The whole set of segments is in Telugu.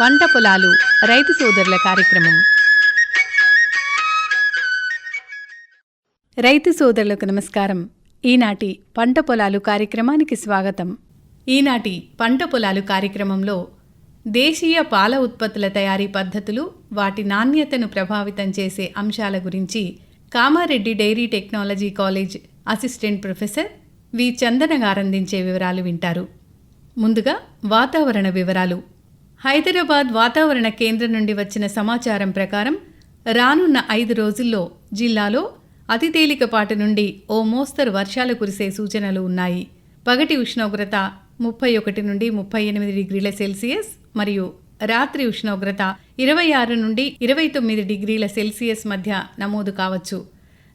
పంట పొలాలు రైతు సోదరుల కార్యక్రమం. రైతు సోదరులకు నమస్కారం. ఈనాటి పంట పొలాలు కార్యక్రమానికి స్వాగతం. ఈనాటి పంట పొలాలు కార్యక్రమంలో దేశీయ పాల ఉత్పత్తుల తయారీ పద్ధతులు వాటి నాణ్యతను ప్రభావితం చేసే అంశాల గురించి Kamareddy dairy technology college assistant professor V Chandana గారందించే వివరాలు వింటారు. ముందుగా వాతావరణ వివరాలు. హైదరాబాద్ వాతావరణ కేంద్రం నుండి వచ్చిన సమాచారం ప్రకారం రానున్న ఐదు రోజుల్లో జిల్లాలో అతి తేలికపాటి నుండి ఓ మోస్తరు వర్షాలు కురిసే సూచనలు ఉన్నాయి. పగటి ఉష్ణోగ్రత ముప్పై ఒకటి నుండి ముప్పై ఎనిమిది డిగ్రీల సెల్సియస్ మరియు రాత్రి ఉష్ణోగ్రత ఇరవై ఆరు నుండి ఇరవై తొమ్మిది డిగ్రీల సెల్సియస్ మధ్య నమోదు కావచ్చు.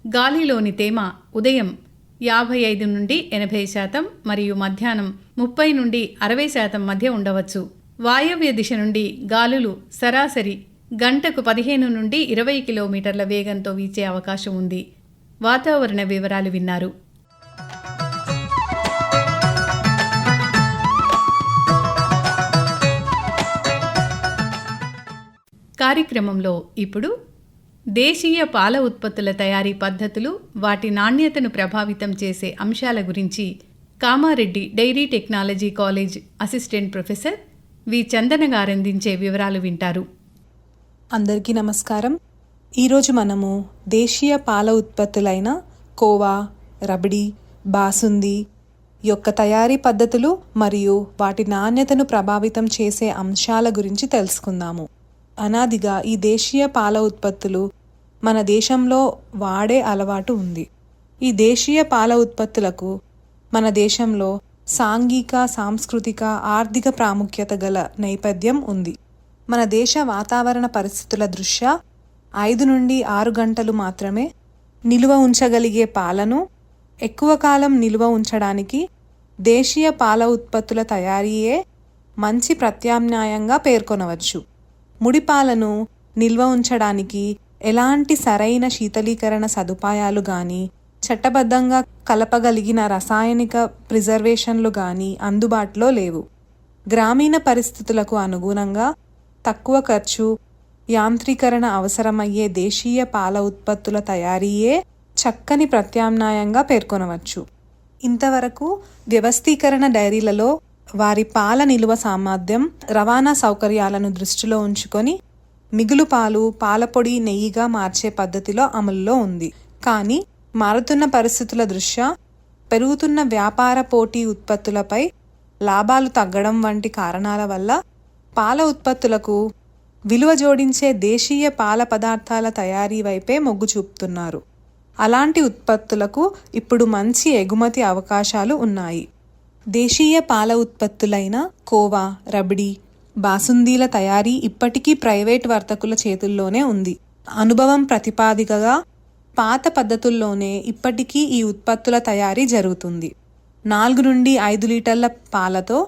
గాలిలోని తేమ ఉదయం యాభై ఐదు నుండి ఎనభై శాతం మరియు మధ్యాహ్నం ముప్పై నుండి అరవై శాతం మధ్య ఉండవచ్చు. వాయవ్య దిశ నుండి గాలులు సరాసరి గంటకు పదిహేను నుండి ఇరవై కిలోమీటర్ల వేగంతో వీచే అవకాశం ఉంది. వాతావరణ వివరాలు విన్నారు. కార్యక్రమంలో ఇప్పుడు దేశీయ పాల ఉత్పత్తుల తయారీ పద్ధతులు వాటి నాణ్యతను ప్రభావితం చేసే అంశాల గురించి Kamareddy dairy technology college assistant professor V. Chandana గారందించే వివరాలు వింటారు. అందరికీ నమస్కారం. ఈరోజు మనము దేశీయ పాల ఉత్పత్తులైన కోవా రబడి బాసుంది యొక్క తయారీ పద్ధతులు మరియు వాటి నాణ్యతను ప్రభావితం చేసే అంశాల గురించి తెలుసుకుందాము. అనాదిగా ఈ దేశీయ పాల ఉత్పత్తులు మన దేశంలో వాడే అలవాటు ఉంది. ఈ దేశీయ పాల ఉత్పత్తులకు మన దేశంలో సాంఘిక సాంస్కృతిక ఆర్థిక ప్రాముఖ్యత గల నేపథ్యం ఉంది. మన దేశ వాతావరణ పరిస్థితుల దృష్ట్యా ఐదు నుండి ఆరు గంటలు మాత్రమే నిలువ ఉంచగలిగే పాలను ఎక్కువ కాలం నిలువ ఉంచడానికి దేశీయ పాల ఉత్పత్తుల తయారీయే మంచి ప్రత్యామ్నాయంగా పేర్కొనవచ్చు. ముడి పాలను నిల్వ ఉంచడానికి ఎలాంటి సరైన శీతలీకరణ సదుపాయాలు కానీ చట్టబద్ధంగా కలపగలిగిన రసాయనిక ప్రిజర్వేషన్లు కానీ అందుబాటులో లేవు. గ్రామీణ పరిస్థితులకు అనుగుణంగా తక్కువ ఖర్చు యాంత్రీకరణ అవసరమయ్యే దేశీయ పాల ఉత్పత్తుల తయారీయే చక్కని ప్రత్యామ్నాయంగా పేర్కొనవచ్చు. ఇంతవరకు వ్యవస్థీకరణ డైరీలలో వారి పాల నిలువ సామర్థ్యం రవాణా సౌకర్యాలను దృష్టిలో ఉంచుకొని మిగులు పాలు పాలపొడి నెయ్యిగా మార్చే పద్ధతిలో అమల్లో ఉంది. కానీ మారుతున్న పరిస్థితుల దృష్ట్యా పెరుగుతున్న వ్యాపార పోటీ ఉత్పత్తులపై లాభాలు తగ్గడం వంటి కారణాల వల్ల పాల ఉత్పత్తులకు విలువ జోడించే దేశీయ పాల పదార్థాల తయారీ వైపే మొగ్గు చూపుతున్నారు. అలాంటి ఉత్పత్తులకు ఇప్పుడు మంచి ఎగుమతి అవకాశాలు ఉన్నాయి. దేశీయ పాల ఉత్పత్తులైన కోవా రబడి బాసుందీల తయారీ ఇప్పటికీ ప్రైవేట్ వర్తకుల చేతుల్లోనే ఉంది. అనుభవం ప్రతిపాదికగా పాత పద్ధతుల్లోనే ఇప్పటికీ ఈ ఉత్పత్తుల తయారీ జరుగుతుంది. నాలుగు నుండి ఐదు లీటర్ల పాలతో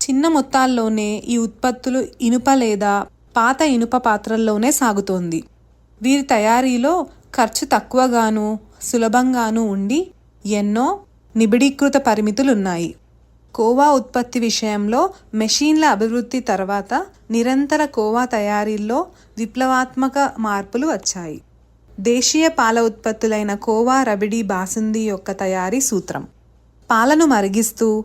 చిన్న మొత్తాల్లోనే ఈ ఉత్పత్తులు ఇనుప లేదా పాత ఇనుప పాత్రల్లోనే సాగుతోంది. వీరి తయారీలో ఖర్చు తక్కువగాను సులభంగాను ఉండి ఎన్నో నిబిడీకృత పరిమితులున్నాయి. కోవా ఉత్పత్తి విషయంలో మెషీన్ల అభివృద్ధి తర్వాత నిరంతర కోవా తయారీల్లో విప్లవాత్మక మార్పులు వచ్చాయి. దేశీయ పాల ఉత్పత్తులైన కోవా రబిడి బాసుంది యొక్క తయారీ సూత్రం. పాలను మరిగిస్తూ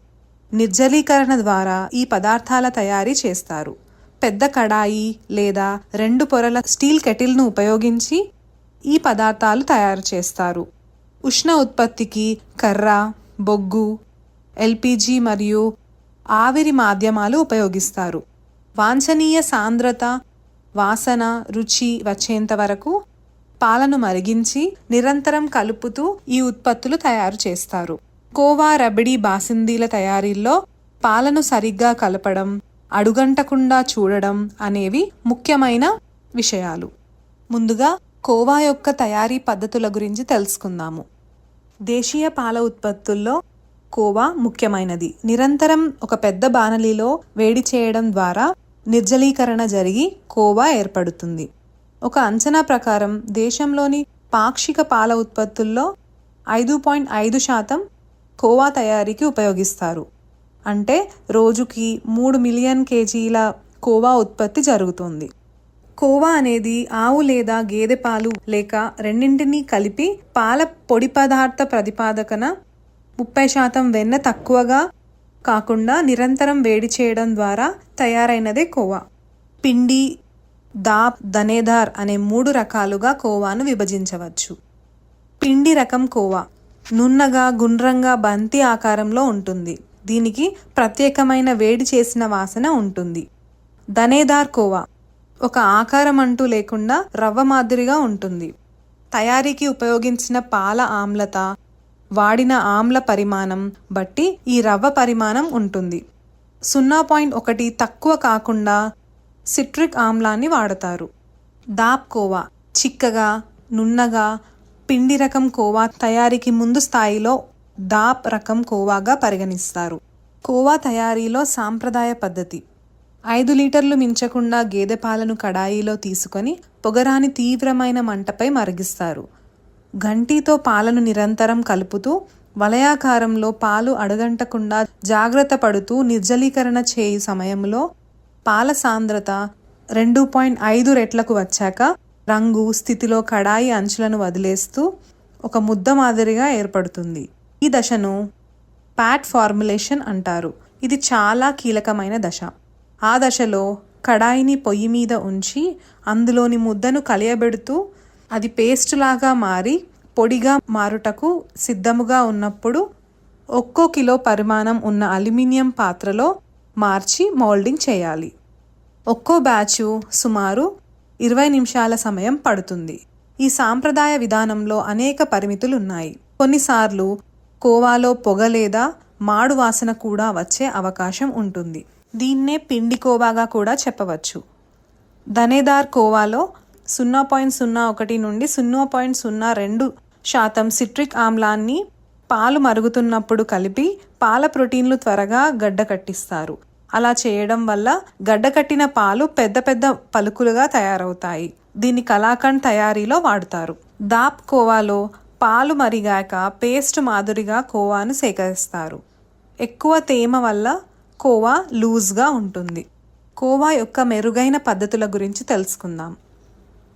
నిర్జలీకరణ ద్వారా ఈ పదార్థాల తయారీ చేస్తారు. పెద్ద కడాయి లేదా రెండు పొరల స్టీల్ కెటిల్ను ఉపయోగించి ఈ పదార్థాలు తయారు చేస్తారు. ఉష్ణ ఉత్పత్తికి కర్ర బొగ్గు ఎల్పిజి మరియు ఆవిరి మాధ్యమాలు ఉపయోగిస్తారు. వాంఛనీయ సాంద్రత వాసన రుచి వచ్చేంత వరకు పాలను మరిగించి నిరంతరం కలుపుతూ ఈ ఉత్పత్తులు తయారు చేస్తారు. కోవా రబిడి బాసిందీల తయారీలో పాలను సరిగ్గా కలపడం అడుగంటకుండా చూడడం అనేవి ముఖ్యమైన విషయాలు. ముందుగా కోవా యొక్క తయారీ పద్ధతుల గురించి తెలుసుకుందాము. దేశీయ పాల ఉత్పత్తుల్లో కోవా ముఖ్యమైనది. నిరంతరం ఒక పెద్ద బాణలిలో వేడి చేయడం ద్వారా నిర్జలీకరణ జరిగి కోవా ఏర్పడుతుంది. ఒక అంచనా ప్రకారం దేశంలోని పాక్షిక పాల ఉత్పత్తుల్లో ఐదు పాయింట్ ఐదు శాతం కోవా తయారీకి ఉపయోగిస్తారు. అంటే రోజుకి మూడు మిలియన్ కేజీల కోవా ఉత్పత్తి జరుగుతుంది. కోవా అనేది ఆవు లేదా గేదె పాలు లేక రెండింటినీ కలిపి పాల పొడి పదార్థ ప్రతిపాదకన ముప్పై శాతం వెన్న తక్కువగా కాకుండా నిరంతరం వేడి చేయడం ద్వారా తయారైనదే కోవా. పిండి దాప్ దనేదార్ అనే మూడు రకాలుగా కోవాను విభజించవచ్చు. పిండి రకం కోవా. నున్నగా గుండ్రంగా బంతి ఆకారంలో ఉంటుంది. దీనికి ప్రత్యేకమైన వేడి చేసిన వాసన ఉంటుంది. దనేదార్ కోవా. ఒక ఆకారం అంటూ లేకుండా రవ్వ మాదిరిగా ఉంటుంది. తయారీకి ఉపయోగించిన పాల ఆమ్లత వాడిన ఆమ్ల పరిమాణం బట్టి ఈ రవ్వ పరిమాణం ఉంటుంది. సున్నా పాయింట్ ఒకటి తక్కువ కాకుండా సిట్రిక్ ఆమ్లాన్ని వాడతారు. దాప్ కోవా చిక్కగా నున్నగా పిండి రకం కోవా తయారీకి ముందు స్థాయిలో దాప్ రకం కోవాగా పరిగణిస్తారు. కోవా తయారీలో సాంప్రదాయ పద్ధతి. ఐదు లీటర్లు మించకుండా గేదె పాలను కడాయిలో తీసుకొని పొగరాని తీవ్రమైన మంటపై మరిగిస్తారు. గంటితో పాలను నిరంతరం కలుపుతూ వలయాకారంలో పాలు అడగంటకుండా జాగ్రత్త పడుతూ నిర్జలీకరణ చేయు సమయంలో పాల సాంద్రత రెండు పాయింట్ ఐదు రెట్లకు వచ్చాక రంగు స్థితిలో కడాయి అంచులను వదిలేస్తూ ఒక ముద్ద మాదిరిగా ఏర్పడుతుంది. ఈ దశను ప్యాట్ ఫార్ములేషన్ అంటారు. ఇది చాలా కీలకమైన దశ. ఆ దశలో కడాయిని పొయ్యి మీద ఉంచి అందులోని ముద్దను కలియబెడుతూ అది పేస్ట్ లాగా మారి పొడిగా మారుటకు సిద్ధముగా ఉన్నప్పుడు ఒక్కో కిలో పరిమాణం ఉన్న అల్యూమినియం పాత్రలో మార్చి మౌల్డింగ్ చేయాలి. ఒక్కో బ్యాచు సుమారు ఇరవై నిమిషాల సమయం పడుతుంది. ఈ సాంప్రదాయ విధానంలో అనేక పరిమితులు ఉన్నాయి కొన్నిసార్లు కోవాలో పొగ లేదా మాడు వాసన కూడా వచ్చే అవకాశం ఉంటుంది. దీన్నే పిండి కోవాగా కూడా చెప్పవచ్చు. ధనేదార్ కోవాలో సున్నా పాయింట్ సున్నా ఒకటి నుండి సున్నా పాయింట్ సున్నా రెండు శాతం సిట్రిక్ ఆమ్లాన్ని పాలు మరుగుతున్నప్పుడు కలిపి పాల ప్రోటీన్లు త్వరగా గడ్డ కట్టిస్తారు. అలా చేయడం వల్ల గడ్డకట్టిన పాలు పెద్ద పెద్ద పలుకులుగా తయారవుతాయి. దీన్ని కలాకండ్ తయారీలో వాడుతారు. దాప్ కోవాలో పాలు మరిగాక పేస్ట్ మాదిరిగా కోవాను సేకరిస్తారు. ఎక్కువ తేమ వల్ల కోవా లూజ్గా ఉంటుంది. కోవా యొక్క మెరుగైన పద్ధతుల గురించి తెలుసుకుందాం.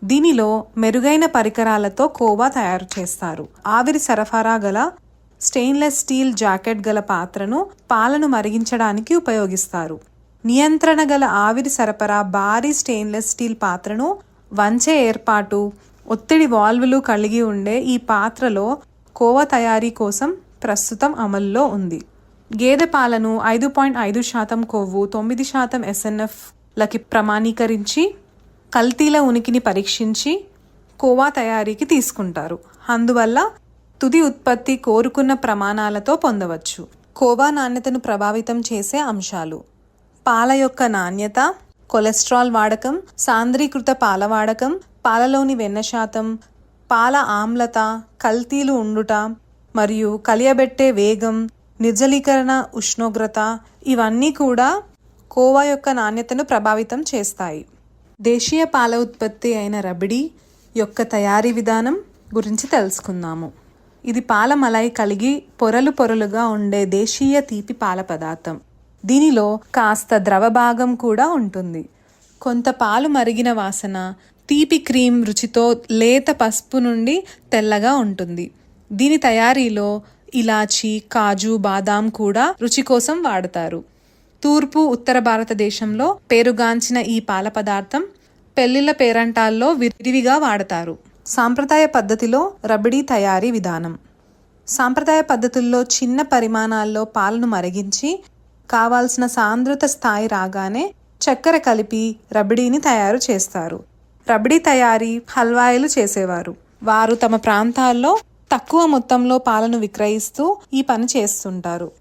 దీనిలో మెరుగైన పరికరాలతో కోవా తయారు చేస్తారు. ఆవిరి సరఫరా గల స్టెయిన్లెస్ స్టీల్ జాకెట్ గల పాత్రను పాలను మరిగించడానికి ఉపయోగిస్తారు. నియంత్రణ గల ఆవిరి సరఫరా భారీ స్టెయిన్లెస్ స్టీల్ పాత్రను వంచే ఏర్పాటు ఒత్తిడి వాల్వులు కలిగి ఉండే ఈ పాత్రలో కోవా తయారీ కోసం ప్రస్తుతం అమల్లో ఉంది. గేదె పాలను ఐదు పాయింట్ ఐదు శాతం కొవ్వు తొమ్మిది శాతం ఎస్ఎన్ఎఫ్లకి ప్రమాణీకరించి కల్తీల ఉనికిని పరీక్షించి కోవా తయారీకి తీసుకుంటారు. అందువల్ల తుది ఉత్పత్తి కోరుకున్న ప్రమాణాలతో పొందవచ్చు. కోవా నాణ్యతను ప్రభావితం చేసే అంశాలు. పాల యొక్క నాణ్యత కొలెస్ట్రాల్ వాడకం సాంద్రీకృత పాల వాడకం పాలలోని వెన్న శాతం పాల ఆమ్లత కల్తీలు ఉండుట మరియు కలియబెట్టే వేగం నిర్జలీకరణ ఉష్ణోగ్రత ఇవన్నీ కూడా కోవా యొక్క నాణ్యతను ప్రభావితం చేస్తాయి. దేశీయ పాల ఉత్పత్తి అయిన రబడి యొక్క తయారీ విధానం గురించి తెలుసుకుందాము. ఇది పాల మలై కలిగి పొరలు పొరలుగా ఉండే దేశీయ తీపి పాల పదార్థం. దీనిలో కాస్త ద్రవ భాగం కూడా ఉంటుంది. కొంత పాలు మరిగిన వాసన తీపి క్రీమ్ రుచితో లేత పసుపు నుండి తెల్లగా ఉంటుంది. దీని తయారీలో ఇలాచి కాజు బాదాం కూడా రుచి కోసం వాడతారు. తూర్పు ఉత్తర భారతదేశంలో పేరుగాంచిన ఈ పాల పదార్థం పెళ్ళిళ్ళ పేరంటాల్లో విరివిగా వాడతారు. సాంప్రదాయ పద్ధతిలో రబడీ తయారీ విధానం. సాంప్రదాయ పద్ధతుల్లో చిన్న పరిమాణాల్లో పాలను మరిగించి కావాల్సిన సాంద్రత స్థాయి రాగానే చక్కెర కలిపి రబడీని తయారు చేస్తారు. రబడీ తయారీ హల్వాయిలు చేసేవారు. వారు తమ ప్రాంతాల్లో తక్కువ మొత్తంలో పాలను విక్రయిస్తూ ఈ పని చేస్తుంటారు.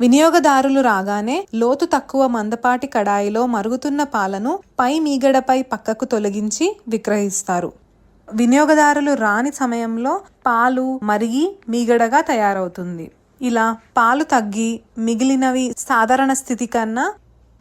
వినియోగదారులు రాగానే లోతు తక్కువ మందపాటి కడాయిలో మరుగుతున్న పాలను పై మీగడపై పక్కకు తొలగించి విక్రయిస్తారు. వినియోగదారులు రాని సమయంలో పాలు మరిగి మీగడగా తయారవుతుంది. ఇలా పాలు తగ్గి మిగిలినవి సాధారణ స్థితి కన్నా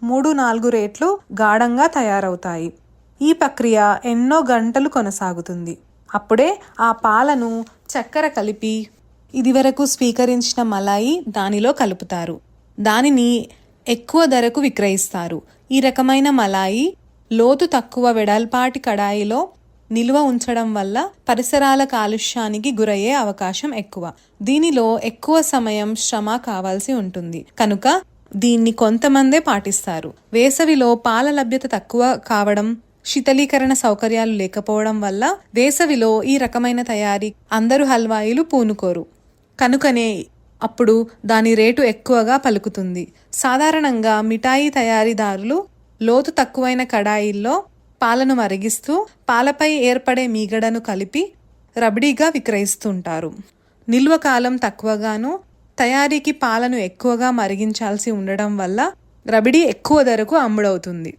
మూడు నాలుగు రేట్లు గాఢంగా తయారవుతాయి. ఈ ప్రక్రియ ఎన్నో గంటలు కొనసాగుతుంది. అప్పుడే ఆ పాలను చక్కెర కలిపి ఇదివరకు స్వీకరించిన మలాయి దానిలో కలుపుతారు. దానిని ఎక్కువ ధరకు విక్రయిస్తారు. ఈ రకమైన మలాయి లోతు తక్కువ వెడల్పాటి కడాయిలో నిల్వ ఉంచడం వల్ల పరిసరాల కాలుష్యానికి గురయ్యే అవకాశం ఎక్కువ. దీనిలో ఎక్కువ సమయం శ్రమ కావాల్సి ఉంటుంది. కనుక దీన్ని కొంతమందే పాటిస్తారు. వేసవిలో పాల లభ్యత తక్కువ కావడం శీతలీకరణ సౌకర్యాలు లేకపోవడం వల్ల వేసవిలో ఈ రకమైన తయారీ అందరూ హల్వాయిలు పూనుకోరు. కనుకనే అప్పుడు దాని రేటు ఎక్కువగా పలుకుతుంది. సాధారణంగా మిఠాయి తయారీదారులు లోతు తక్కువైన కడాయిల్లో పాలను మరిగిస్తూ పాలపై ఏర్పడే మీగడను కలిపి రబడీగా విక్రయిస్తుంటారు. నిల్వ కాలం తక్కువగాను తయారీకి పాలను ఎక్కువగా మరిగించాల్సి ఉండడం వల్ల రబడీ ఎక్కువ ధరకు అమ్ముడవుతుంది.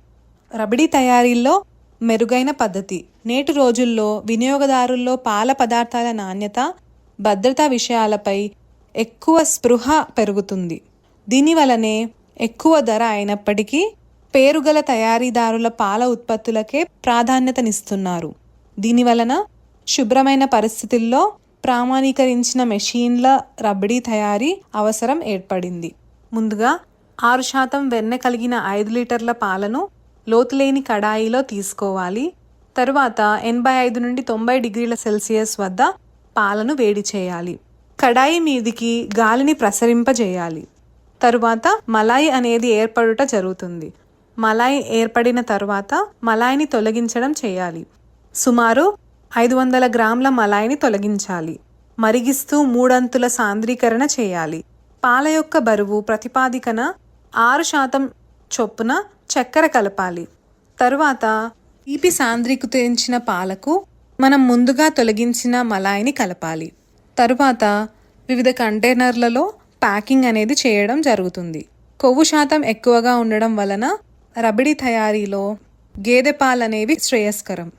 రబడీ తయారీలో మెరుగైన పద్ధతి. నేటి రోజుల్లో వినియోగదారుల్లో పాల పదార్థాల నాణ్యత భద్రతా విషయాలపై ఎక్కువ స్పృహ పెరుగుతుంది. దీనివలనే ఎక్కువ ధర అయినప్పటికీ పేరుగల తయారీదారుల పాల ఉత్పత్తులకే ప్రాధాన్యతనిస్తున్నారు. దీనివలన శుభ్రమైన పరిస్థితుల్లో ప్రామాణీకరించిన మెషీన్ల రబడీ తయారీ అవసరం ఏర్పడింది. ముందుగా ఆరు శాతం వెన్నె కలిగిన ఐదు లీటర్ల పాలను లోతులేని కడాయిలో తీసుకోవాలి. తరువాత ఎనభై ఐదు నుండి తొంభై డిగ్రీల సెల్సియస్ వద్ద పాలను వేడి చేయాలి. కడాయి మీదికి గాలిని ప్రసరింపజేయాలి. తరువాత మలాయి అనేది ఏర్పడుట జరుగుతుంది. మలాయి ఏర్పడిన తర్వాత మలాయిని తొలగించడం చేయాలి. సుమారు ఐదు వందల గ్రాముల మలాయిని తొలగించాలి. మరిగిస్తూ మూడంతుల సాంద్రీకరణ చేయాలి. పాల యొక్క బరువు ప్రతిపాదికన ఆరు శాతం చొప్పున చక్కెర కలపాలి. తరువాత తీపి సాంద్రీకృతించిన పాలకు మనం ముందుగా తొలగించిన మలాయిని కలపాలి. తరువాత వివిధ కంటైనర్లలో ప్యాకింగ్ అనేది చేయడం జరుగుతుంది. కొవ్వు శాతం ఎక్కువగా ఉండడం వలన రబడి తయారీలో గేదె పాలనేవి శ్రేయస్కరం.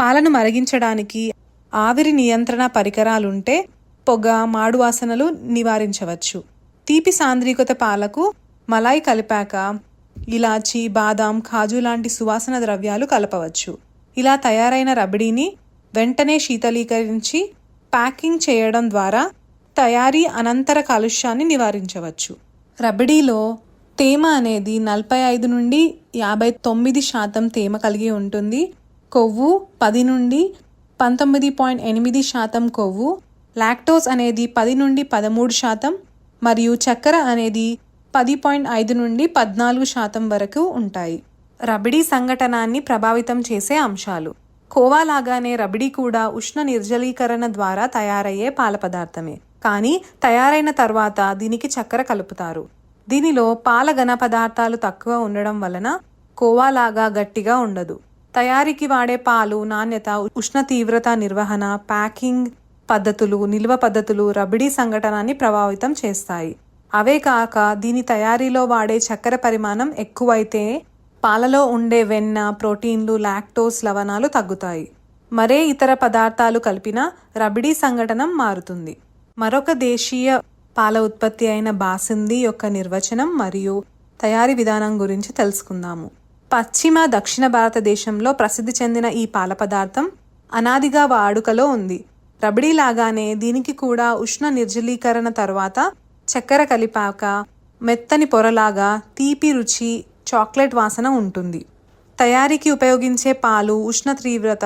పాలను మరిగించడానికి ఆవిరి నియంత్రణ పరికరాలుంటే పొగ మాడు వాసనలు నివారించవచ్చు. తీపి సాంద్రీకృత పాలకు మలాయి కలిపాక ఇలాచి బాదాం కాజు లాంటి సువాసన ద్రవ్యాలు కలపవచ్చు. ఇలా తయారైన రబడీని వెంటనే శీతలీకరించి ప్యాకింగ్ చేయడం ద్వారా తయారీ అనంతర కాలుష్యాన్ని నివారించవచ్చు. రబడీలో తేమ అనేది నలభై ఐదు నుండి యాభై తొమ్మిది శాతం తేమ కలిగి ఉంటుంది. కొవ్వు పది నుండి పంతొమ్మిది పాయింట్ ఎనిమిది శాతం కొవ్వు లాక్టోస్ అనేది పది నుండి పదమూడు శాతం మరియు చక్కెర అనేది పది పాయింట్ ఐదు నుండి పద్నాలుగు శాతం వరకు ఉంటాయి. రబడీ సంఘటనాన్ని ప్రభావితం చేసే అంశాలు. కోవా లాగానే రబడీ కూడా ఉష్ణ నిర్జలీకరణ ద్వారా తయారయ్యే పాల పదార్థమే. కానీ తయారైన తర్వాత దీనికి చక్కెర కలుపుతారు. దీనిలో పాల ఘన పదార్థాలు తక్కువ ఉండడం వలన కోవా లాగా గట్టిగా ఉండదు. తయారీకి వాడే పాలు నాణ్యత ఉష్ణ తీవ్రత నిర్వహణ ప్యాకింగ్ పద్ధతులు నిల్వ పద్ధతులు రబడీ సంఘటనాన్ని ప్రభావితం చేస్తాయి. అవే కాక దీని తయారీలో వాడే చక్కెర పరిమాణం ఎక్కువైతే పాలలో ఉండే వెన్న ప్రోటీన్లు లాక్టోస్ లవణాలు తగ్గుతాయి. మరే ఇతర పదార్థాలు కలిపిన రబడీ సంఘటనం మారుతుంది. మరొక దేశీయ పాల ఉత్పత్తి అయిన బాసింది యొక్క నిర్వచనం మరియు తయారీ విధానం గురించి తెలుసుకుందాము. పశ్చిమ దక్షిణ భారతదేశంలో ప్రసిద్ధి చెందిన ఈ పాల పదార్థం అనాదిగా వాడుకలో ఉంది. రబడీ లాగానే దీనికి కూడా ఉష్ణ నిర్జలీకరణ తర్వాత చక్కెర కలిపాక మెత్తని పొరలాగా తీపి రుచి చాక్లెట్ వాసన ఉంటుంది. తయారీకి ఉపయోగించే పాలు ఉష్ణ తీవ్రత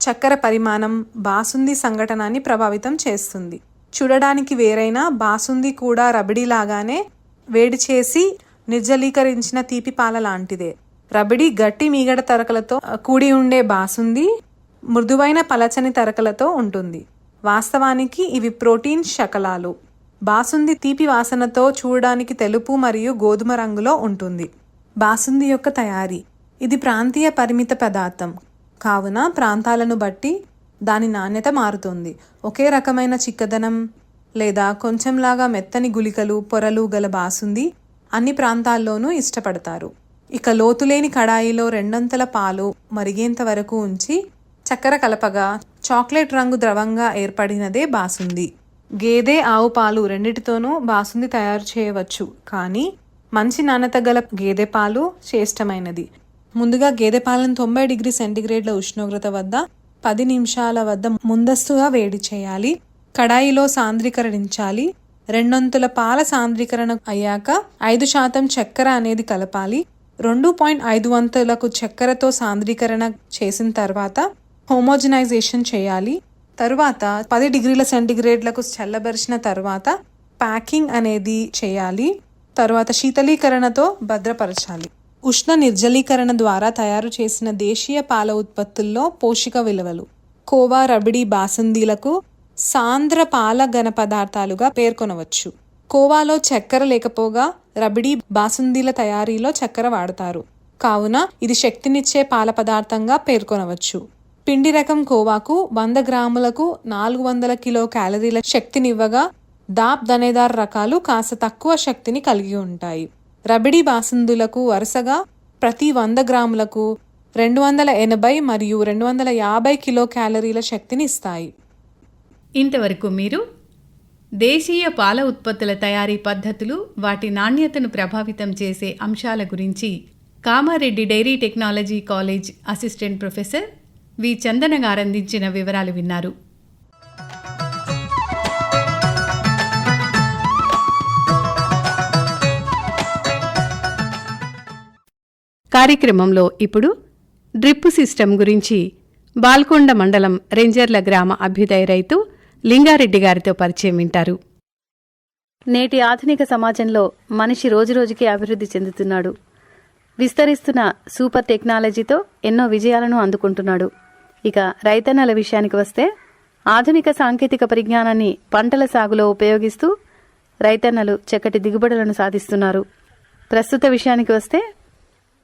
చక్కెర పరిమాణం బాసుంది సంఘటనాన్ని ప్రభావితం చేస్తుంది. చూడడానికి వేరైన బాసుంది కూడా రబడీ లాగానే వేడి చేసి నిర్జలీకరించిన తీపి పాల లాంటిదే. రబిడి గట్టి మీగడ తరకలతో కూడి ఉండే బాసుంది మృదువైన పలచని తరకలతో ఉంటుంది. వాస్తవానికి ఇవి ప్రోటీన్ శకలాలు. బాసుంది తీపి వాసనతో చూడడానికి తెలుపు మరియు గోధుమ రంగులో ఉంటుంది. బాసుంది యొక్క తయారీ. ఇది ప్రాంతీయ పరిమిత పదార్థం. కావున ప్రాంతాలను బట్టి దాని నాణ్యత మారుతుంది. ఒకే రకమైన చిక్కదనం లేదా కొంచెంలాగా మెత్తని గుళికలు పొరలు గల బాసుంది అన్ని ప్రాంతాల్లోనూ ఇష్టపడతారు. ఇక లోతులేని కడాయిలో రెండొంతల పాలు మరిగేంత వరకు ఉంచి చక్కెర కలపగా చాక్లెట్ రంగు ద్రవంగా ఏర్పడినదే బాసుంది. గేదె ఆవు పాలు రెండిటితోనూ బాసుంది తయారు చేయవచ్చు కానీ మంచి నాణ్యత గల గేదె పాలు శ్రేష్టమైనది. ముందుగా గేదె పాలను తొంభై డిగ్రీ సెంటీగ్రేడ్ల ఉష్ణోగ్రత వద్ద పది నిమిషాల వద్ద ముందస్తుగా వేడి చేయాలి. కడాయిలో సాంద్రీకరించాలి. రెండొంతుల పాల సాంద్రీకరణ అయ్యాక ఐదు శాతం చక్కెర అనేది కలపాలి. రెండు పాయింట్ ఐదు వంతులకు చక్కెరతో సాంద్రీకరణ చేసిన తర్వాత హోమోజనైజేషన్ చేయాలి. తరువాత పది డిగ్రీల సెంటిగ్రేడ్లకు చల్లబరిచిన తర్వాత ప్యాకింగ్ అనేది చేయాలి. తర్వాత శీతలీకరణతో భద్రపరచాలి. ఉష్ణ నిర్జలీకరణ ద్వారా తయారు చేసిన దేశీయ పాల ఉత్పత్తుల్లో పోషక విలువలు. కోవా రబిడి బాసందీలకు సాంద్ర పాల ఘన పదార్థాలుగా పేర్కొనవచ్చు. కోవాలో చక్కెర లేకపోగా రబిడి బాసుందీల తయారీలో చక్కెర వాడతారు. కావున ఇది శక్తినిచ్చే పాల పదార్థంగా పేర్కొనవచ్చు. పిండి రకం కోవాకు వంద గ్రాములకు నాలుగు వందల కిలో క్యాలరీల శక్తినివ్వగా దాబ్ దనేదార్ రకాలు కాస్త తక్కువ శక్తిని కలిగి ఉంటాయి. రబడి బాసందులకు వరుసగా ప్రతి వంద గ్రాములకు రెండు వందల ఎనభై మరియు రెండు వందల యాభై కిలో క్యాలరీల శక్తిని ఇస్తాయి. ఇంతవరకు మీరు దేశీయ పాల ఉత్పత్తుల తయారీ పద్ధతులు వాటి నాణ్యతను ప్రభావితం చేసే అంశాల గురించి Kamareddy dairy technology college assistant professor V Chandana గారందించిన వివరాలు విన్నారు. కార్యక్రమంలో ఇప్పుడు డ్రిప్ సిస్టమ్ గురించి బాల్కొండ మండలం రేంజర్ల గ్రామ అభ్యుదయ రైతు లింగారెడ్డి గారితో పరిచయం వింటారు. నేటి ఆధునిక సమాజంలో మనిషి రోజురోజుకి అభివృద్ధి చెందుతున్నాడు. విస్తరిస్తున్న సూపర్ టెక్నాలజీతో ఎన్నో విజయాలను అందుకుంటున్నాడు. ఇక రైతన్నల విషయానికి వస్తే ఆధునిక సాంకేతిక పరిజ్ఞానాన్ని పంటల సాగులో ఉపయోగిస్తూ రైతన్నలు చక్కటి దిగుబడులను సాధిస్తున్నారు. ప్రస్తుత విషయానికి వస్తే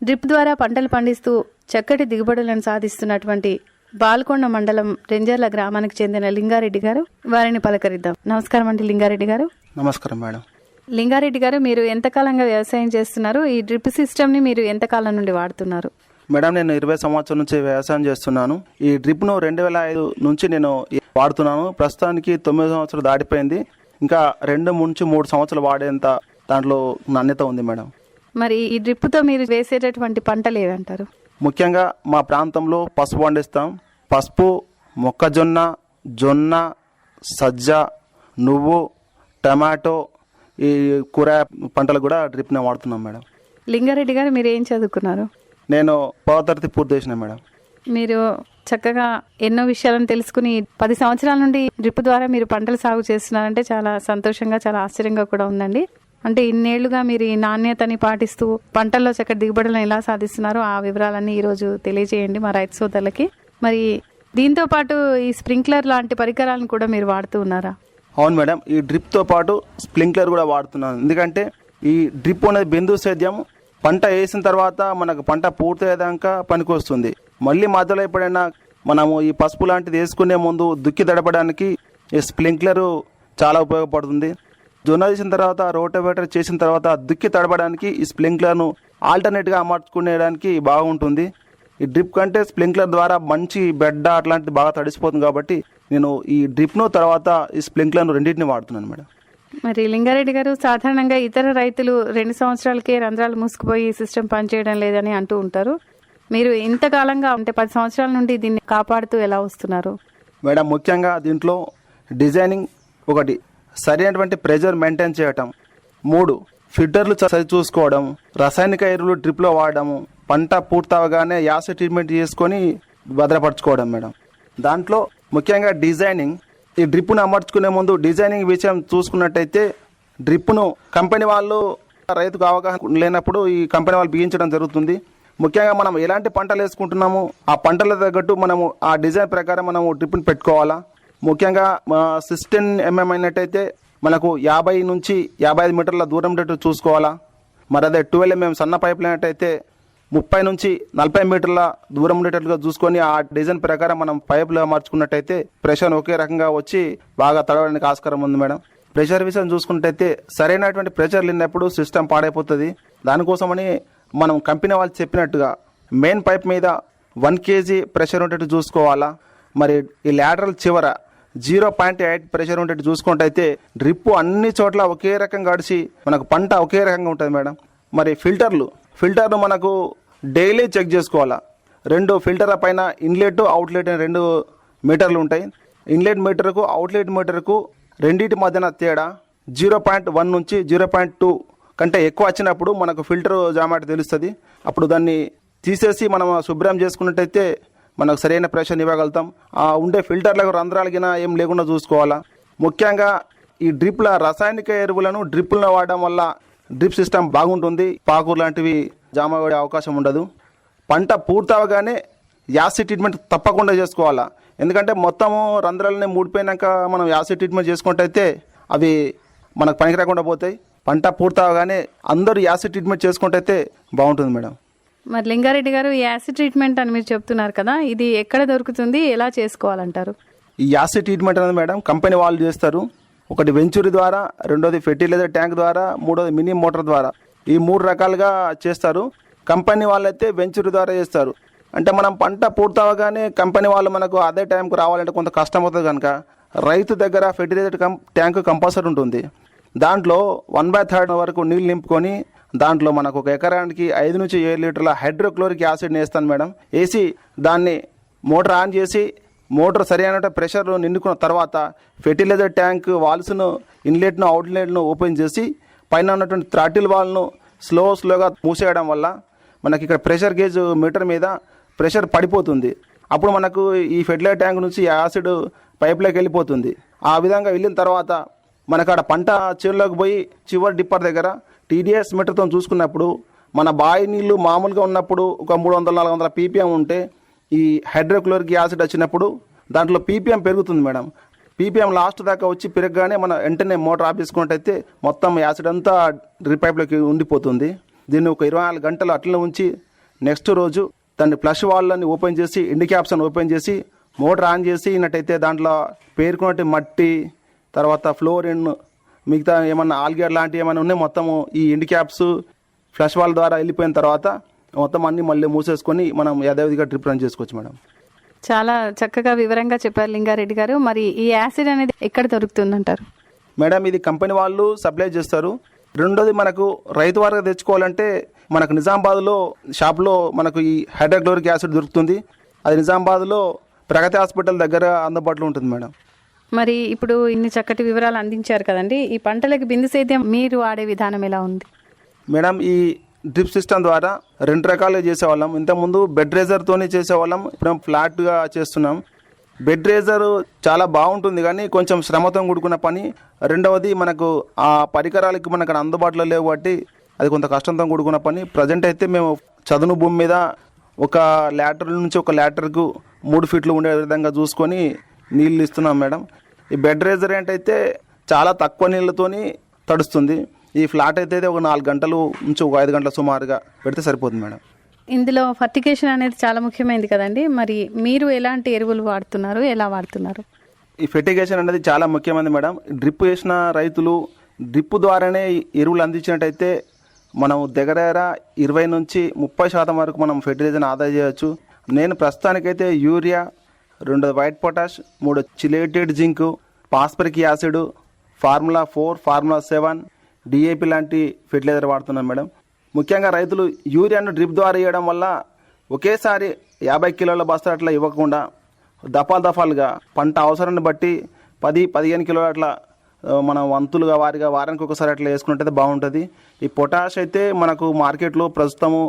డ్రిప్ ద్వారా పంటలు పండిస్తూ చక్కటి దిగుబడులను సాధిస్తున్నటువంటి బాల్కొండ మండలం రెంజర్ల గ్రామానికి చెందిన లింగారెడ్డి గారు. వారిని పలకరిద్దాం. నమస్కారం అండి లింగారెడ్డి గారు. నమస్కారం మేడం. లింగారెడ్డి గారు మీరు ఎంతకాలంగా వ్యవసాయం చేస్తున్నారు? ఈ డ్రిప్ సిస్టమ్ని మీరు ఎంతకాలం నుండి వాడుతున్నారు? మేడం నేను ఇరవై సంవత్సరం నుంచి వ్యవసాయం చేస్తున్నాను. ఈ డ్రిప్ను రెండు వేల ఐదు నుంచి నేను వాడుతున్నాను. ప్రస్తుతానికి తొమ్మిది సంవత్సరాలు దాటిపోయింది. ఇంకా రెండు నుంచి మూడు సంవత్సరాలు వాడేంత దాంట్లో నాణ్యత ఉంది మేడం. మరి ఈ డ్రిప్తో మీరు వేసేటటువంటి పంటలు ఏవంటారు ముఖ్యంగా మా ప్రాంతంలో పసుపు పండిస్తాం. పసుపు మొక్కజొన్న జొన్న సజ్జ నువ్వు టమాటో ఈ కూర పంటలు కూడా డ్రిప్నే వాడుతున్నాం మేడం. లింగారెడ్డి గారు మీరు ఏం చదువుకున్నారు? నేను పదవ పూర్తి చేసిన మేడం. మీరు చక్కగా ఎన్నో విషయాలను తెలుసుకుని పది సంవత్సరాల నుండి డ్రిప్ ద్వారా మీరు పంటలు సాగు చేస్తున్నారంటే చాలా సంతోషంగా చాలా ఆశ్చర్యంగా కూడా ఉందండి. అంటే ఇన్నేళ్ళుగా మీరు ఈ నాణ్యతని పాటిస్తూ పంటల్లో చక్కటి దిగుబడులను ఎలా సాధిస్తున్నారో ఆ వివరాలన్నీ ఈరోజు తెలియజేయండి మా రైతు సోదరులకి. మరి దీంతో పాటు ఈ స్ప్రింక్లర్ లాంటి పరికరాలను కూడా మీరు వాడుతూ ఉన్నారా? అవును మేడం ఈ డ్రిప్తో పాటు స్ప్రింక్లర్ కూడా వాడుతున్నాను. ఎందుకంటే ఈ డ్రిప్ అనేది బిందు సేద్యం పంట వేసిన తర్వాత మనకు పంట పూర్తయ్యేదాకా పనికొస్తుంది. మళ్ళీ మధ్యలో ఎప్పుడైనా మనము ఈ పసుపు లాంటిది వేసుకునే ముందు దుక్కి తడపడానికి ఈ స్ప్రింక్లరు చాలా ఉపయోగపడుతుంది. జొన్న చేసిన తర్వాత రోటోవేటర్ చేసిన తర్వాత దుక్కి తడపడానికి ఈ స్ప్రింక్లర్ను ఆల్టర్నేట్గా అమర్చుకునేయడానికి బాగుంటుంది. ఈ డ్రిప్ కంటే స్ప్రింక్లర్ ద్వారా మంచి బెడ్డ అట్లాంటిది బాగా తడిసిపోతుంది కాబట్టి నేను ఈ డ్రిప్ను తర్వాత ఈ స్ప్రింక్లర్ను రెండింటిని వాడుతున్నాను మేడం. మరి లింగారెడ్డి గారు సాధారణంగా ఇతర రైతులు రెండు సంవత్సరాలకే రంధ్రాలు మూసుకుపోయి ఈ సిస్టమ్ పనిచేయడం లేదని అంటూ ఉంటారు. మీరు ఇంతకాలంగా అంటే పది సంవత్సరాల నుండి దీన్ని కాపాడుతూ ఎలా వస్తున్నారు? మేడం ముఖ్యంగా దీంట్లో డిజైనింగ్ ఒకటి సరైనటువంటి ప్రెజర్ మెయింటైన్ చేయటం. మూడు ఫిల్టర్లు సరి చూసుకోవడం రసాయనిక ఎరువులు డ్రిప్లో వాడడము పంట పూర్తవగానే యాస ట్రీట్మెంట్ చేసుకొని భద్రపరచుకోవడం మేడం. దాంట్లో ముఖ్యంగా డిజైనింగ్. ఈ డ్రిప్ను అమర్చుకునే ముందు డిజైనింగ్ విషయం చూసుకున్నట్టయితే డ్రిప్ను కంపెనీ వాళ్ళు రైతుకు అవగాహన లేనప్పుడు ఈ కంపెనీ వాళ్ళు బిగించడం జరుగుతుంది. ముఖ్యంగా మనం ఎలాంటి పంటలు వేసుకుంటున్నాము ఆ పంటల తగ్గట్టు మనము ఆ డిజైన్ ప్రకారం మనము డ్రిప్ను పెట్టుకోవాలా? ముఖ్యంగా మా సిస్టెన్ ఎంఎం mm అయినట్టయితే మనకు యాభై నుంచి యాభై ఐదు మీటర్ల దూరం ఉండేట్టు చూసుకోవాలా? మరి అదే ట్వెల్వ్ ఎంఎం సన్న పైప్ అయినట్టయితే ముప్పై నుంచి నలభై మీటర్ల దూరం ఉండేటట్లుగా చూసుకొని ఆ డిజైన్ ప్రకారం మనం పైపులో మార్చుకున్నట్టయితే ప్రెషర్ ఒకే రకంగా వచ్చి బాగా తడవడానికి ఆస్కారం ఉంది మేడం. ప్రెషర్ విషయం చూసుకున్నట్టయితే సరైనటువంటి ప్రెషర్ లేనప్పుడు సిస్టమ్ పాడైపోతుంది. దానికోసమని మనం కంపెనీ వాళ్ళు చెప్పినట్టుగా మెయిన్ పైప్ మీద వన్ కేజీ ప్రెషర్ ఉండేట్టు చూసుకోవాలా? మరి ఈ లాటరల్ చివర జీరో పాయింట్ ఎయిట్ ప్రెషర్ ఉండేట్టు చూసుకుంటైతే డ్రిప్ అన్ని చోట్ల ఒకే రకంగా గడిచి మనకు పంట ఒకే రకంగా ఉంటుంది మేడం. మరి ఫిల్టర్లు ఫిల్టర్లు మనకు డైలీ చెక్ చేసుకోవాలా? రెండు ఫిల్టర్ల పైన ఇన్లెట్ అవుట్లెట్ అనే రెండు మీటర్లు ఉంటాయి. ఇన్లెట్ మీటర్కు అవుట్లెట్ మీటర్కు రెండింటి మధ్యన తేడా జీరో పాయింట్ వన్ నుంచి జీరో పాయింట్ టూ కంటే ఎక్కువ వచ్చినప్పుడు మనకు ఫిల్టర్ జామాట తెలుస్తుంది. అప్పుడు దాన్ని తీసేసి మనం శుభ్రం చేసుకున్నట్టయితే మనకు సరైన ప్రెషర్ ఇవ్వగలుగుతాం. ఆ ఉండే ఫిల్టర్లకు రంధ్రాలకినా ఏం లేకుండా చూసుకోవాలా? ముఖ్యంగా ఈ డ్రిప్ల రసాయనిక ఎరువులను డ్రిప్పులను వాడడం వల్ల డ్రిప్ సిస్టమ్ బాగుంటుంది. పాకూరు లాంటివి జామ పడే అవకాశం ఉండదు. పంట పూర్తవగానే యాసిడ్ ట్రీట్మెంట్ తప్పకుండా చేసుకోవాలా? ఎందుకంటే మొత్తము రంధ్రాలని మూడిపోయినాక మనం యాసిడ్ ట్రీట్మెంట్ చేసుకుంటైతే అవి మనకు పనికి రాకుండా పోతాయి. పంట పూర్తవగానే అందరూ యాసిడ్ ట్రీట్మెంట్ చేసుకుంటైతే బాగుంటుంది మేడం. మరి లింగారెడ్డి గారు ఈ యాసిడ్ ట్రీట్మెంట్ అని మీరు చెప్తున్నారు కదా ఇది ఎక్కడ దొరుకుతుంది ఎలా చేసుకోవాలంటారు? ఈ యాసిడ్ ట్రీట్మెంట్ అనేది మేడం కంపెనీ వాళ్ళు చేస్తారు. ఒకటి వెంచూరి ద్వారా రెండోది ఫెర్టిలైజర్ ట్యాంక్ ద్వారా మూడోది మినీ మోటార్ ద్వారా. ఈ మూడు రకాలుగా చేస్తారు. కంపెనీ వాళ్ళైతే వెంచూరి ద్వారా చేస్తారు. అంటే మనం పంట పూర్తవగానే కంపెనీ వాళ్ళు మనకు అదే టైంకు రావాలంటే కొంత కష్టం అవుతుంది కనుక రైతు దగ్గర ఫెర్టిలైజర్ కం ట్యాంక్ కంపల్సరీ ఉంటుంది. దాంట్లో వన్ బై థర్డ్ వరకు నీళ్ళు నింపుకొని దాంట్లో మనకు ఒక ఎకరానికి ఐదు నుంచి ఏడు లీటర్ల హైడ్రోక్లోరిక్ యాసిడ్ వేస్తాను మేడం. వేసి దాన్ని మోటార్ ఆన్ చేసి మోటార్ సరైన ప్రెషర్ నిండుకున్న తర్వాత ఫెర్టిలైజర్ ట్యాంక్ వాల్స్ను ఇన్లెట్ను అవుట్లెట్ను ఓపెన్ చేసి పైన ఉన్నటువంటి థ్రాటిల్ వాల్ను స్లో స్లోగా మూసేయడం వల్ల మనకి ఇక్కడ ప్రెషర్ గేజ్ మీటర్ మీద ప్రెషర్ పడిపోతుంది. అప్పుడు మనకు ఈ ఫెర్టిలైజర్ ట్యాంక్ నుంచి యాసిడ్ పైప్లోకి వెళ్ళిపోతుంది. ఆ విధంగా వెళ్ళిన తర్వాత మనకు ఆడ పంట చేనులోకి పోయి చివరి డిప్పర్ దగ్గర టీడీఎస్ మీటర్తో చూసుకున్నప్పుడు మన బావి నీళ్ళు మామూలుగా ఉన్నప్పుడు ఒక మూడు వందల నాలుగు వందల పీపీఎం ఉంటే ఈ హైడ్రోక్లోరిక్ యాసిడ్ వచ్చినప్పుడు దాంట్లో పీపీఎం పెరుగుతుంది మేడం. పీపీఎం లాస్ట్ దాకా వచ్చి పెరగగానే మనం వెంటనే మోటార్ ఆపేసుకున్నట్టయితే మొత్తం యాసిడ్ అంతా రిపైప్లోకి ఉండిపోతుంది. దీన్ని ఒక ఇరవై నాలుగు గంటలు అట్లనే ఉంచి నెక్స్ట్ రోజు దాన్ని ప్లస్ వాళ్ళని ఓపెన్ చేసి ఇండి ఓపెన్ చేసి మోటార్ ఆన్ చేసి నట్టయితే దాంట్లో పేరుకున్నట్టు మట్టి తర్వాత ఫ్లోరిన్ మిగతా ఏమన్నా ఆల్గేర్ లాంటివి ఏమైనా ఉన్నాయి మొత్తము ఈ ఇండి క్యాప్స్ ఫ్లష్ వాల్ ద్వారా వెళ్ళిపోయిన తర్వాత మొత్తం అన్ని మళ్ళీ మూసేసుకొని మనం యథావిధిగా ట్రిప్ రన్ చేసుకోవచ్చు మేడం. చాలా చక్కగా వివరంగా చెప్పారు లింగారెడ్డి గారు. మరి ఈ యాసిడ్ అనేది ఎక్కడ దొరుకుతుందంటారు? మేడం ఇది కంపెనీ వాళ్ళు సప్లై చేస్తారు. రెండోది మనకు రైతు వారికి తెచ్చుకోవాలంటే మనకు నిజామాబాద్లో షాప్లో మనకు ఈ హైడ్రోక్లోరిక్ యాసిడ్ దొరుకుతుంది. అది నిజామాబాద్లో ప్రగతి హాస్పిటల్ దగ్గర అందుబాటులో ఉంటుంది మేడం. మరి ఇప్పుడు ఇన్ని చక్కటి వివరాలు అందించారు కదండి. ఈ పంటలకు బిందు సేద్యం మీరు వాడే విధానం ఎలా ఉంది? మేడం ఈ డ్రిప్ సిస్టమ్ ద్వారా రెండు రకాలుగా చేసేవాళ్ళం. ఇంతకుముందు బెడ్ రేజర్తోనే చేసేవాళ్ళం. ఇప్పుడు ఫ్లాట్గా చేస్తున్నాం. బెడ్ రేజర్ చాలా బాగుంటుంది కానీ కొంచెం శ్రమతో కూడుకున్న పని. రెండవది మనకు ఆ పరికరాలకి మనకు అందుబాటులో లేవు కాబట్టి అది కొంత కష్టంతో కూడుకున్న పని. ప్రజెంట్ అయితే మేము చదును భూమి మీద ఒక ల్యాటర్ నుంచి ఒక ల్యాటర్కు మూడు ఫీట్లు ఉండే విధంగా చూసుకొని నీళ్ళు ఇస్తున్నాం మేడం. ఈ బెడ్ రేజర్ ఏంటైతే చాలా తక్కువ నీళ్ళతోని తడుస్తుంది. ఈ ఫ్లాట్ అయితే ఒక నాలుగు గంటలు నుంచి ఒక ఐదు గంటల సుమారుగా పెడితే సరిపోతుంది మేడం. ఇందులో ఫర్టిగేషన్ అనేది చాలా ముఖ్యమైనది కదండి. మరి మీరు ఎలాంటి ఎరువులు వాడుతున్నారు? ఎలా వాడుతున్నారు? ఈ ఫెర్టిగేషన్ అనేది చాలా ముఖ్యమైనది మేడం. డ్రిప్ వేసిన రైతులు డ్రిప్ ద్వారానే ఎరువులు అందించినట్టయితే మనం దగ్గర ఇరవై నుంచి ముప్పై శాతం వరకు మనం ఫెర్టిలైజర్ని ఆదా చేయవచ్చు నేను ప్రస్తుతానికైతే యూరియా రెండు వైట్ పొటాష్ మూడు chelated zinc phosphoric acid formula four formula seven DAP లాంటి ఫెర్టిలైజర్ వాడుతున్నాం మేడం. ముఖ్యంగా రైతులు యూరియాను డ్రిప్ ద్వారా ఇవ్వడం వల్ల ఒకేసారి యాభై కిలోల బస్తా అట్లా ఇవ్వకుండా దఫాలు దఫాలుగా పంట అవసరాన్ని బట్టి పది పదిహేను కిలోల అట్లా మనం వంతులుగా వారిగా వారానికి ఒకసారి అట్లా వేసుకుంటే బాగుంటుంది. ఈ పొటాష్ అయితే మనకు మార్కెట్లో ప్రస్తుతము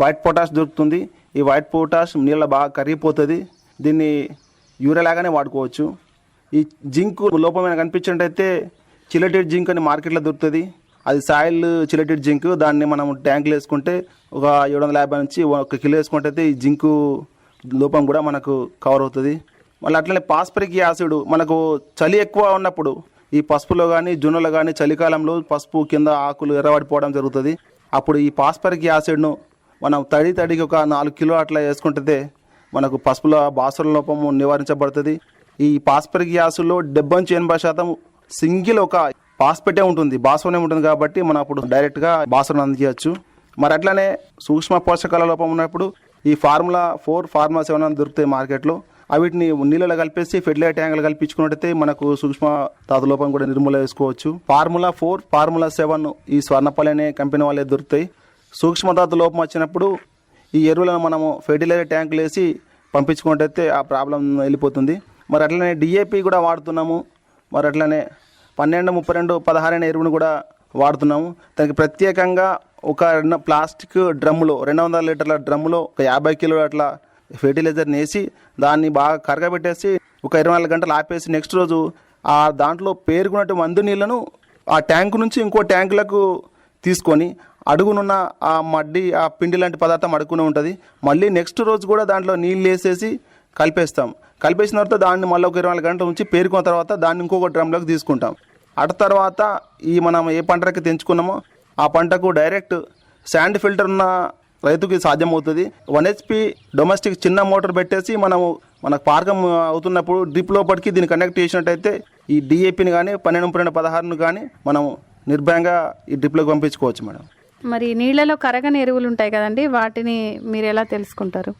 వైట్ పొటాష్ దొరుకుతుంది. ఈ వైట్ పొటాష్ నీళ్ళ బాగా కరిగిపోతుంది. దీన్ని యూరియా లాగానే వాడుకోవచ్చు. ఈ జింక్ లోపమైన కనిపించినట్టయితే చిలటెడ్ జింక్ అని మార్కెట్లో దొరుకుతుంది. అది సాయిల్ చిలటెడ్ జింక్ దాన్ని మనం ట్యాంకులు వేసుకుంటే ఒక ఏడు వందల యాభై నుంచి ఒక కిలో వేసుకుంటే ఈ జింకు లోపం కూడా మనకు కవర్ అవుతుంది. మళ్ళీ అట్లనే పాస్పరిక్ యాసిడ్ మనకు చలి ఎక్కువ ఉన్నప్పుడు ఈ పసుపులో కానీ జొన్నలో కానీ చలికాలంలో పసుపు కింద ఆకులు ఎర్రబడిపోవడం జరుగుతుంది. అప్పుడు ఈ పాస్పరిక్ యాసిడ్ను మనం తడి తడికి ఒక నాలుగు కిలో అట్లా వేసుకుంటే మనకు పసుపుల బాసుల లోపము నివారించబడుతుంది. ఈ పాస్పరిక్ యాసిడ్లో డెబ్బై నుంచి ఎనభై శాతం సింగిల్ ఒక పాస్పెటే ఉంటుంది బాసోనే ఉంటుంది కాబట్టి మనం అప్పుడు డైరెక్ట్గా బాసులను అందజేయచ్చు మరి అట్లానే సూక్ష్మ పోషకాల లోపం ఉన్నప్పుడు ఈ ఫార్ములా ఫోర్ ఫార్ములా సెవెన్ అని దొరుకుతాయి మార్కెట్లో. అవిటిని నీళ్ళలో కలిపేసి ఫెర్టిలైజర్ ట్యాంకులు కల్పించుకున్నట్టయితే మనకు సూక్ష్మ తాత లోపం కూడా నిర్మూల చేసుకోవచ్చు. ఫార్ములా ఫోర్ ఫార్ములా సెవెన్ ఈ స్వర్ణపల్లి అనే కంపెనీ వాళ్ళే దొరుకుతాయి. సూక్ష్మ తాత లోపం వచ్చినప్పుడు ఈ ఎరువులను మనము ఫెర్టిలైజర్ ట్యాంకులు వేసి పంపించుకుంటే ఆ ప్రాబ్లం వెళ్ళిపోతుంది. మరి అట్లనే డిఏపి కూడా వాడుతున్నాము. మరి అట్లనే పన్నెండు ముప్పై రెండు పదహారైన ఎరువును కూడా వాడుతున్నాము. దానికి ప్రత్యేకంగా ఒక రెండు ప్లాస్టిక్ డ్రమ్ములో రెండు వందల లీటర్ల డ్రమ్ములో ఒక యాభై కిలోల అట్లా ఫెర్టిలైజర్ని వేసి దాన్ని బాగా కరగబెట్టేసి ఒక ఇరవై నాలుగు గంటలు ఆపేసి నెక్స్ట్ రోజు ఆ దాంట్లో పేరుకున్నట్టు మందు నీళ్ళను ఆ ట్యాంకు నుంచి ఇంకో ట్యాంకులకు తీసుకొని అడుగునున్న ఆ మడ్డి ఆ పిండి లాంటి పదార్థం అడుగునే ఉంటుంది. మళ్ళీ నెక్స్ట్ రోజు కూడా దాంట్లో నీళ్ళు వేసేసి కలిపేస్తాం. కలిపేసిన తర్వాత దాన్ని మళ్ళీ ఒక ఇరవై నాలుగు గంటల నుంచి పేరుకున్న తర్వాత దాన్ని ఇంకొక డ్రమ్లోకి తీసుకుంటాం. అటు తర్వాత ఈ మనం ఏ పంటకి తెంచుకున్నామో ఆ పంటకు డైరెక్ట్ శాండ్ ఫిల్టర్ ఉన్న రైతుకి సాధ్యమవుతుంది. వన్ హెచ్పి డొమెస్టిక్ చిన్న మోటార్ పెట్టేసి మనము మనకు పార్కం అవుతున్నప్పుడు డ్రిప్ లోపలికి దీన్ని కనెక్ట్ చేసినట్టయితే ఈ డిఏపిని కానీ పన్నెండు పన్నెండు పదహారును కానీ మనం నిర్భయంగా ఈ డ్రిప్లోకి పంపించుకోవచ్చు మేడం. మరి నీళ్ళలో కరగని ఎరువులు ఉంటాయి కదండి వాటిని మీరు ఎలా తెలుసుకుంటారు?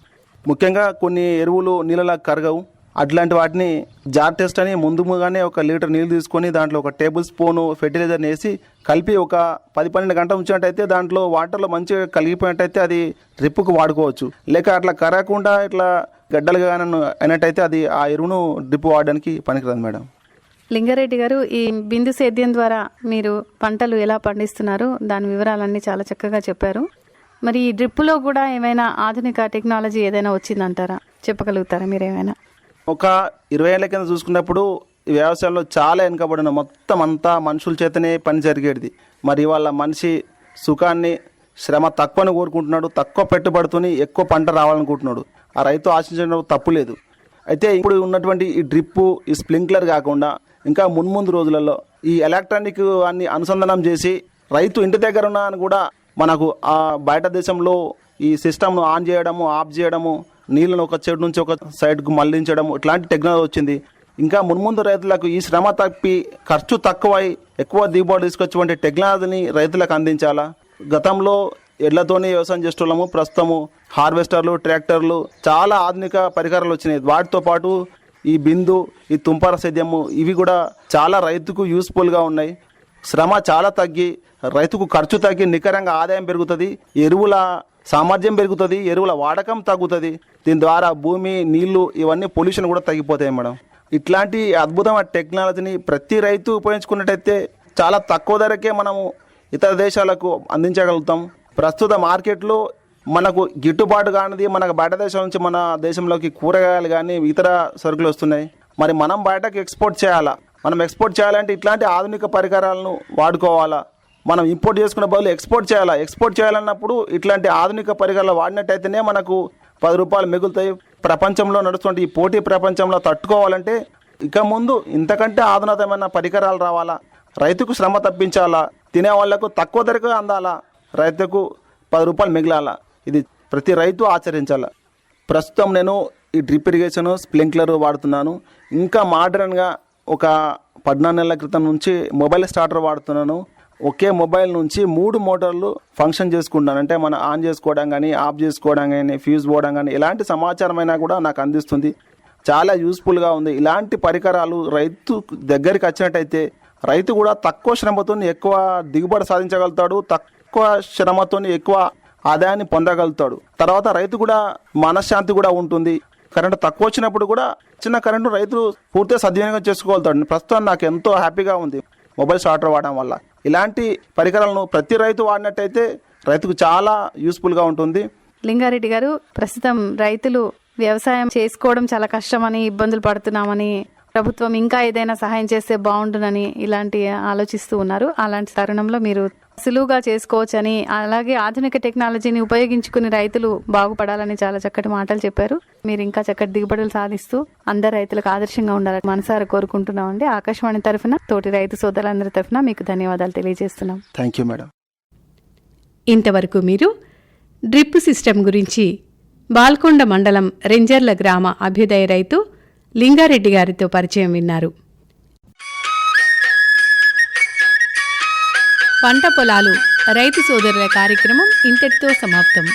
ముఖ్యంగా కొన్ని ఎరువులు నీళ్ళలా కరగవు. అట్లాంటి వాటిని జార్ టెస్ట్ అని ముందుగానే ఒక లీటర్ నీళ్ళు తీసుకొని దాంట్లో ఒక టేబుల్ స్పూను ఫెర్టిలైజర్ని వేసి కలిపి ఒక పది పన్నెండు గంటలు ఉంచినట్టయితే దాంట్లో వాటర్లో మంచిగా కలిగిపోయినట్టయితే అది డ్రిప్పుకు వాడుకోవచ్చు. లేక అట్లా కరగకుండా ఇట్లా గడ్డలుగా కానీ అయినట్టయితే అది ఆ ఎరువును డ్రిప్ వాడడానికి పనికిరాదు మేడం. లింగారెడ్డి గారు ఈ బిందు సేద్యం ద్వారా మీరు పంటలు ఎలా పండిస్తున్నారు? దాని వివరాలన్నీ చాలా చక్కగా చెప్పారు. మరి ఈ డ్రిప్పులో కూడా ఏమైనా ఆధునిక టెక్నాలజీ ఏదైనా వచ్చిందంటారా? చెప్పగలుగుతారా మీరు ఏమైనా ఒక ఇరవై ఏళ్ళ కింద చూసుకున్నప్పుడు వ్యవసాయంలో చాలా వెనుకబడిన మొత్తం అంతా మనుషుల చేతనే పని జరిగేది మరి వాళ్ళ మనిషి సుఖాన్ని శ్రమ తక్కువని కోరుకుంటున్నాడు తక్కువ పెట్టుబడితోని ఎక్కువ పంట రావాలనుకుంటున్నాడు. ఆ రైతు ఆశించడం తప్పు లేదు. అయితే ఇప్పుడు ఉన్నటువంటి ఈ డ్రిప్పు ఈ స్ప్రింక్లర్ కాకుండా ఇంకా మున్ముందు రోజులలో ఈ ఎలక్ట్రానిక్ అన్ని అనుసంధానం చేసి రైతు ఇంటి దగ్గర ఉన్న అని కూడా మనకు ఆ బయట దేశంలో ఈ సిస్టమ్ను ఆన్ చేయడము ఆఫ్ చేయడము నీళ్ళను ఒక చెడు నుంచి ఒక సైడ్కు మళ్ళించడం ఇట్లాంటి టెక్నాలజీ వచ్చింది. ఇంకా మున్ముందు రైతులకు ఈ శ్రమ తప్పి ఖర్చు తక్కువై ఎక్కువ దిగుబడి తీసుకొచ్చేటువంటి టెక్నాలజీని రైతులకు అందించాలా? గతంలో ఎడ్లతోనే వ్యవసాయం చేసేవాళ్ళము ప్రస్తుతము హార్వెస్టర్లు ట్రాక్టర్లు చాలా ఆధునిక పరికరాలు వచ్చినాయి. వాటితో పాటు ఈ బిందు ఈ తుంపర సేద్యము ఇవి కూడా చాలా రైతుకు యూస్ఫుల్గా ఉన్నాయి. శ్రమ చాలా తగ్గి రైతుకు ఖర్చు తగ్గి నికరంగా ఆదాయం పెరుగుతుంది. ఎరువుల సామర్థ్యం పెరుగుతుంది ఎరువుల వాడకం తగ్గుతుంది. దీని ద్వారా భూమి నీళ్ళు ఇవన్నీ పొల్యూషన్ కూడా తగ్గిపోతాయి మేడం. ఇట్లాంటి అద్భుతమైన టెక్నాలజీని ప్రతి రైతు ఉపయోగించుకున్నట్టయితే చాలా తక్కువ ధరకే మనము ఇతర దేశాలకు అందించగలుగుతాం. ప్రస్తుత మార్కెట్లో మనకు గిట్టుబాటు కానిది మనకు బయట దేశం నుంచి మన దేశంలోకి కూరగాయలు కానీ ఇతర సరుకులు వస్తున్నాయి. మరి మనం బయటకు ఎక్స్పోర్ట్ చేయాలా? మనం ఎక్స్పోర్ట్ చేయాలంటే ఇట్లాంటి ఆధునిక పరికరాలను వాడుకోవాలా? మనం ఇంపోర్ట్ చేసుకునే బదులు ఎక్స్పోర్ట్ చేయాలా? ఎక్స్పోర్ట్ చేయాలన్నప్పుడు ఇట్లాంటి ఆధునిక పరికరాలు వాడినట్టయితేనే మనకు పది రూపాయలు మిగులుతాయి. ప్రపంచంలో నడుస్తున్న ఈ పోటీ ప్రపంచంలో తట్టుకోవాలంటే ఇక ముందు ఇంతకంటే ఆధునితమైన పరికరాలు రావాలా? రైతుకు శ్రమ తప్పించాలా? తినే వాళ్ళకు తక్కువ ధరకు అందాలా? రైతుకు పది రూపాయలు మిగిలాల? ఇది ప్రతి రైతు ఆచరించాల? ప్రస్తుతం నేను ఈ డ్రిప్ ఇరిగేషన్ స్ప్రింక్లర్ వాడుతున్నాను. ఇంకా మోడర్న్గా ఒక పద్నాలుగు నెలల క్రితం నుంచి మొబైల్ స్టార్టర్ వాడుతున్నాను. ఒకే మొబైల్ నుంచి మూడు మోటార్లు ఫంక్షన్ చేసుకుంటాను. అంటే మనం ఆన్ చేసుకోవడం కానీ ఆఫ్ చేసుకోవడం కానీ ఫ్యూజ్ పోవడం కానీ ఎలాంటి సమాచారం అయినా కూడా నాకు అందిస్తుంది. చాలా యూస్ఫుల్గా ఉంది. ఇలాంటి పరికరాలు రైతు దగ్గరికి వచ్చినట్టయితే రైతు కూడా తక్కువ శ్రమతో ఎక్కువ దిగుబడి సాధించగలుగుతాడు. తక్కువ తక్కువ శ్రమతో ఎక్కువ ఆదాయాన్ని పొందగలుగుతాడు. తర్వాత రైతు కూడా మనశ్శాంతి కూడా ఉంటుంది. కరెంటు తక్కువ వచ్చినప్పుడు కూడా చిన్న కరెంటు రైతు పూర్తిగా సద్వినియోగం చేసుకోగలుగుతాడు. ప్రస్తుతం నాకు ఎంతో హ్యాపీగా ఉంది మొబైల్ స్టార్టర్ వాడడం వల్ల. ఇలాంటి పరికరాలను ప్రతి రైతు వాడినట్టయితే రైతుకు చాలా యూస్ఫుల్గా ఉంటుంది. లింగారెడ్డి గారు ప్రస్తుతం రైతులు వ్యవసాయం చేసుకోవడం చాలా కష్టమని ఇబ్బందులు పడుతున్నామని ప్రభుత్వం ఇంకా ఏదైనా సహాయం చేస్తే బాగుండునని ఇలాంటి ఆలోచిస్తూ ఉన్నారు. అలాంటి తరుణంలో మీరు సులువుగా చేసుకోవచ్చని అలాగే ఆధునిక టెక్నాలజీని ఉపయోగించుకుని రైతులు బాగుపడాలని చాలా చక్కటి మాటలు చెప్పారు. మీరు ఇంకా చక్కటి దిగుబడులు సాధిస్తూ అందరు రైతులకు ఆదర్శంగా ఉండాలని మనసారా కోరుకుంటున్నామండి. ఆకాశవాణి తరఫున తోటి రైతు సోదరులందరి తరఫున మీకు ధన్యవాదాలు తెలియజేస్తున్నాం. థ్యాంక్ యూ మేడం ఇంతవరకు మీరు డ్రిప్ సిస్టమ్ గురించి బాల్కొండ మండలం రెంజర్ల గ్రామ అభ్యుదయ రైతు లింగారెడ్డి గారితో పరిచయం విన్నారు. పంట పొలాలు రైతు సోదరుల కార్యక్రమం ఇంతటితో సమాప్తం.